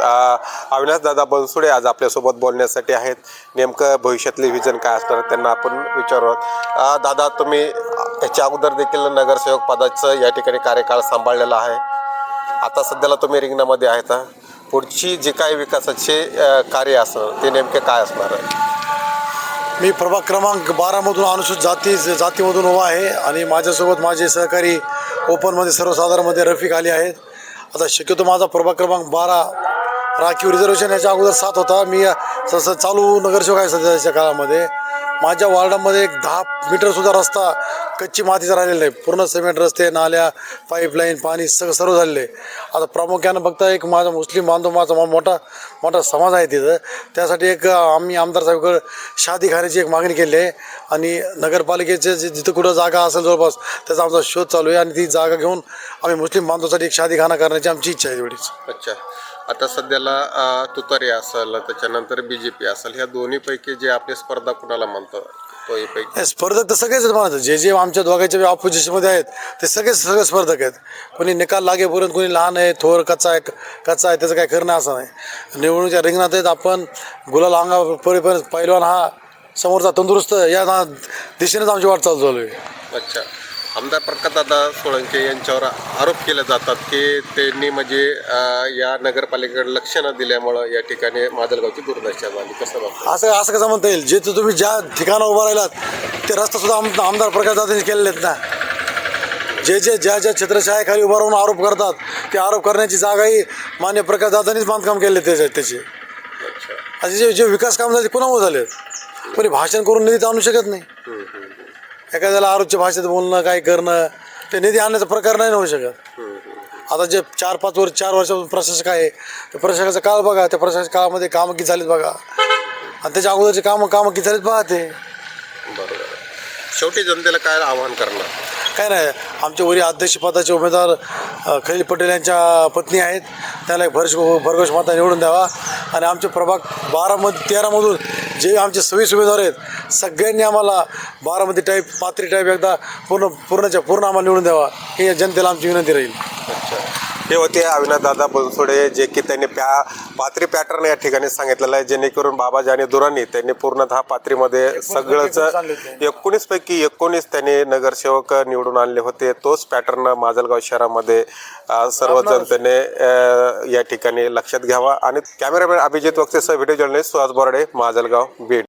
अविनाश दादा बनसुडे आज आपल्यासोबत बोलण्यासाठी आहेत. नेमकं भविष्यातले विजन काय असणार त्यांना आपण विचारू. दादा तुम्ही याच्या अगोदर देखील नगरसेवक पदाचं या ठिकाणी कार्यकाळ सांभाळलेला आहे. आता सध्याला तुम्ही रिंगणामध्ये आहेत पुढची जी काही विकासाचे कार्य असणार ते नेमके काय असणार आहे? मी प्रभाग क्रमांक बारामधून अनुसूचित जाती जातीमधून उभा आहे आणि माझ्यासोबत माझे सहकारी ओपनमध्ये सर्वसाधारणमध्ये रफिक आली आहेत. आता शक्यतो माझा प्रभाग क्रमांक बारा राखीव रिझर्वेशन याच्या अगोदर सात होता. मी जसं चालू नगरसेवक आहे सध्याच्या काळामध्ये. माझ्या वॉर्डामध्ये एक दहा मीटरसुद्धा रस्ता कच्ची मातीचा राहिलेला आहे. पूर्ण सिमेंट रस्ते नाल्या पाईपलाईन पाणी सगळं सर्व झालेलं आहे. आता प्रामुख्यानं बघता एक माझा मुस्लिम बांधव माझा मोठा मोठा समाज आहे तिथं. त्यासाठी एक आम्ही आमदार साहेबकडे शादी खाण्याची एक मागणी केली आहे. आणि नगरपालिकेचे जे जिथं कुठं जागा असेल जवळपास त्याचा आमचा शोध चालू आहे. आणि ती जागा घेऊन आम्ही मुस्लिम बांधवासाठी एक शादीखाना करण्याची आमची इच्छा आहे एवढीच अच्छा. आता सध्याला तुतारी असेल त्याच्यानंतर बी जे पी असेल ह्या दोन्हीपैकी जे आपले स्पर्धा कुणाला म्हणतात हे स्पर्धक तर सगळेच म्हणायचं जे जे आमच्या दोघांच्या ऑपोजिशनमध्ये आहेत ते सगळेच सगळे स्पर्धक आहेत. कोणी निकाल लागेपर्यंत कोणी लहान आहे थोर कच्चा आहे कच्चा आहे त्याचं काही खरं नाही असं नाही. निवडणुकीच्या रिंगणात आहेत आपण गुलाल अंगा परीपर्यंत पैलवान हा समोरचा तंदुरुस्त या दिशेनेच आमची वाटचाल चालू आहे. अच्छा. आमदार प्रकाशदादा सोळंके यांच्यावर आरोप केले जातात की त्यांनी म्हणजे या नगरपालिकेकडे लक्ष न दिल्यामुळं या ठिकाणी माजलगावची दुर्दशा झाली कसं बघता असं असं कसं म्हणता येईल? जे तुम्ही ज्या ठिकाणावर उभा राहिलात ते रस्ता सुद्धा आम आमदार प्रकाश दादांनी केलेले आहेत ना. जे जे ज्या ज्या छत्रछायाखाली उभा राहून आरोप करतात ते आरोप करण्याची जागाही मान्य प्रकाश दादांनीच बांधकाम केले त्याचे त्याचे. अच्छा. असे जे जे विकास काम झाले कुणामुळे झाले कोणी भाषण करून निधी आणू शकत नाही. एखाद्याला आरोपच्या भाषेत बोलणं काय करणं ते निधी आणण्याचा प्रकार नाही ना होऊ शकत. आता जे चार पाच वर्ष चार वर्षापासून प्रशासक आहे त्या प्रशासकाचा काळ बघा त्या प्रशासक काळामध्ये कामं किती झालीत बघा. आणि त्याच्या अगोदरचे कामं कामं किती झालीत बघा ते. बरोबर. शेवटी जनतेला काय आव्हान करणार? काय नाही आमच्या वरी अध्यक्षपदाचे उमेदवार अ, खलील पटेल यांच्या पत्नी आहेत. त्याला एक भरश भरघोष माता निवडून द्यावा. आणि आमचे प्रभाग बारामध्ये तेरामधून जे आमचे सव्वीस उमेदवार आहेत सगळ्यांनी आम्हाला बारामती टाईप पात्री टाईप एकदा पूर्ण पूर्णच्या पूर्ण आम्हाला निवडून द्यावा. ही जनतेला आमची विनंती राहील. अच्छा. हे होते अविनाश दादा बनसोडे जे की त्यांनी प्या पात्री पॅटर्न या ठिकाणी सांगितलेलं आहे जेणेकरून बाबाजी आणि दुरांनी त्यांनी पूर्णतः पात्रीमध्ये सगळंच एकोणीस पैकी एकोणीस त्यांनी नगरसेवक निवडून आणले होते. तोच पॅटर्न माजलगाव शहरामध्ये अ, सर्व जनतेने अ, या ठिकाणी लक्षात घ्यावा. आणि कॅमेरामॅन अभिजित वक्तेसह व्हिडिओ जर्नलिस्ट सुहास बोराडे माजलगाव बीड.